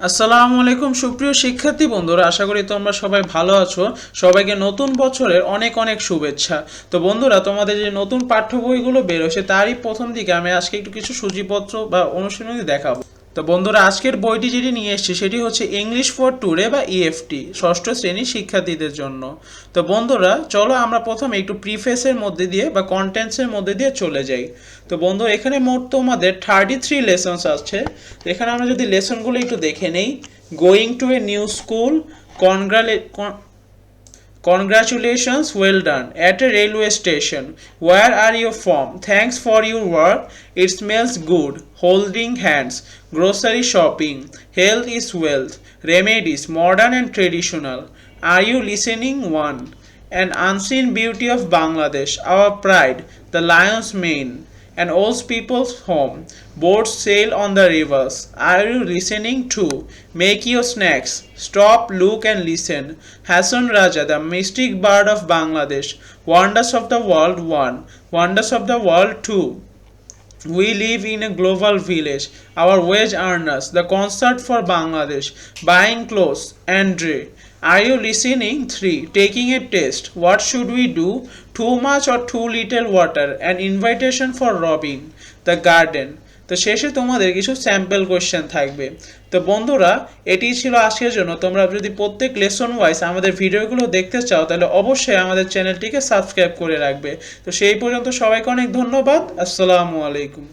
আসসালামু আলাইকুম, সুপ্রিয় শিক্ষার্থী বন্ধুরা, আশা করি তোমরা সবাই ভালো আছো। সবাইকে নতুন বছরের অনেক অনেক শুভেচ্ছা। তো বন্ধুরা, তোমাদের যে নতুন পাঠ্য বইগুলো বেরোছে তারই প্রথম দিকে আমি আজকে একটু কিছু সূচিপত্র বা অনুশীলনী দেখাবো। তো বন্ধুরা, আজকের বইটি যেটি নিয়ে এসেছি সেটি হচ্ছে ইংলিশ ফর ট্যুরে বা ইএফটি ষষ্ঠ শ্রেণির শিক্ষার্থীদের জন্য। তো বন্ধুরা, চলো আমরা প্রথমে একটু প্রিফেসের মধ্যে দিয়ে বা কন্টেন্টসের মধ্যে দিয়ে চলে যাই। তো বন্ধু, এখানে মোট তোমাদের থার্টি থ্রি লেসনস আছে তো এখানে আমরা যদি লেসনগুলো একটু দেখে নেই going to a new school congrats Congratulations, well done. At a railway station. Where are you from? Thanks for your work. It smells good. Holding hands. Grocery shopping. Health is wealth. Remedies, modern and traditional. Are you listening? One. An unseen beauty of Bangladesh, our pride, the lion's mane an old people's home. Boats sail on the rivers. Are you listening too? Make your snacks. Stop, look, and listen. Hassan Raja, the mystic bird of Bangladesh. Wonders of the world, one. Wonders of the world, two. We live in a global village. Our wage earners, the concert for Bangladesh, buying clothes, Andre. Are you listening? 3. Taking a test. What should we do? Too much or too little water? An invitation for robbing. The garden. তো শেষে তোমাদের কিছু sample question থাকবে তো বন্ধুরা, এটি ছিল আজকের জন্য তোমরা যদি প্রত্যেক লেসন ওয়াইজ আমাদের ভিডিওগুলো দেখতে চাও, তাহলে অবশ্যই আমাদের চ্যানেলটিকে সাবস্ক্রাইব করে রাখবে তো সেই পর্যন্ত সবাইকে অনেক ধন্যবাদ আসসালামু আলাইকুম